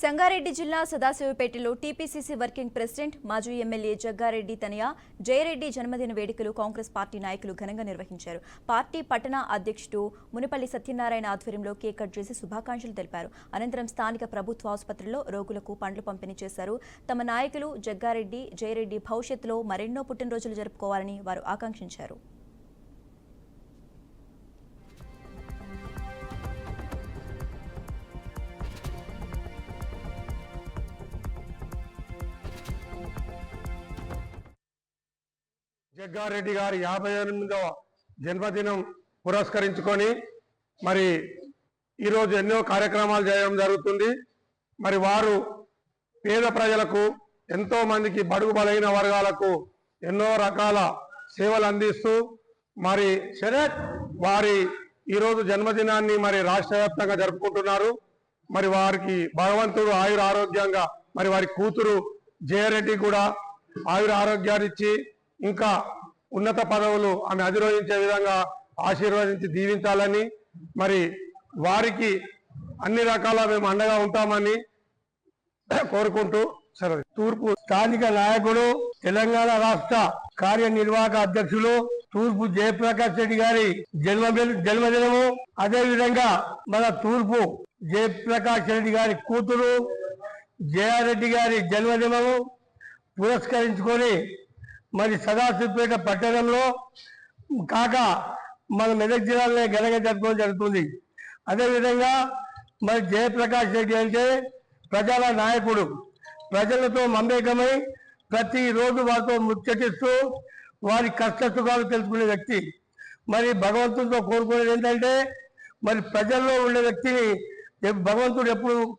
సంగారెడ్డి జిల్లా సదాశివపేటలో TPCC working president మాజీ ఎమ్మెల్యే జగ్గారెడ్డి తనయ జయరెడ్డి జన్మదిన వేడుకలు కాంగ్రెస్ పార్టీ నాయకులు ఘనంగా నిర్వహించారు. పార్టీ పట్టణ అధ్యక్షుడు మునిపల్లి సత్యనారాయణ ఆధ్వర్యంలో కేక్ కట్ చేసి శుభాకాంక్షలు తెలిపారు. అనంతరం స్థానిక ప్రభుత్వ ఆసుపత్రిలో రోగులకు పండ్లు పంపిణీ చేశారు. తమ నాయకులు జగ్గారెడ్డి జయరెడ్డి భవిష్యత్తులో మరెన్నో పుట్టినరోజులు జరుపుకోవాలని వారు ఆకాంక్షించారు. జగ్గారెడ్డి గారి యాభై ఎనిమిదవ జన్మదినం పురస్కరించుకొని మరి ఈరోజు ఎన్నో కార్యక్రమాలు చేయడం జరుగుతుంది. మరి వారు పేద ప్రజలకు ఎంతో మందికి బడుగు బలైన వర్గాలకు ఎన్నో రకాల సేవలు అందిస్తూ మరి శరత్ వారి ఈరోజు జన్మదినాన్ని మరి రాష్ట్ర వ్యాప్తంగా జరుపుకుంటున్నారు. మరి వారికి భగవంతుడు ఆయుర ఆరోగ్యంగా మరి వారి కూతురు జయరెడ్డి కూడా ఆయుర ఆరోగ్యాన్ని ఇచ్చి ఇంకా ఉన్నత పదవులు ఆమె అధిరోహించే విధంగా ఆశీర్వదించి దీవించాలని మరి వారికి అన్ని రకాల మేము అండగా ఉంటామని కోరుకుంటూ సరే తూర్పు స్థానిక నాయకుడు తెలంగాణ రాష్ట్ర కార్యనిర్వాహక అధ్యక్షులు తూర్పు జయప్రకాష్ రెడ్డి గారి జన్మ జన్మదినము. అదే విధంగా మన తూర్పు జయప్రకాష్ రెడ్డి గారి కూతురు జయారెడ్డి గారి జన్మదినము పురస్కరించుకొని మరి సదాశివపేట పట్టణంలో కాక మన మెదక్ జిల్లాలో ఘనంగా జరుపుకోవడం జరుగుతుంది. అదేవిధంగా మరి జయప్రకాష్ రెడ్డి అంటే ప్రజల నాయకుడు. ప్రజలతో మమేకమై ప్రతిరోజు వారితో ముచ్చటిస్తూ వారి కష్ట సుఖాలు తెలుసుకునే వ్యక్తి. మరి భగవంతుడితో కోరుకునేది ఏంటంటే మరి ప్రజల్లో ఉండే వ్యక్తిని భగవంతుడు ఎప్పుడు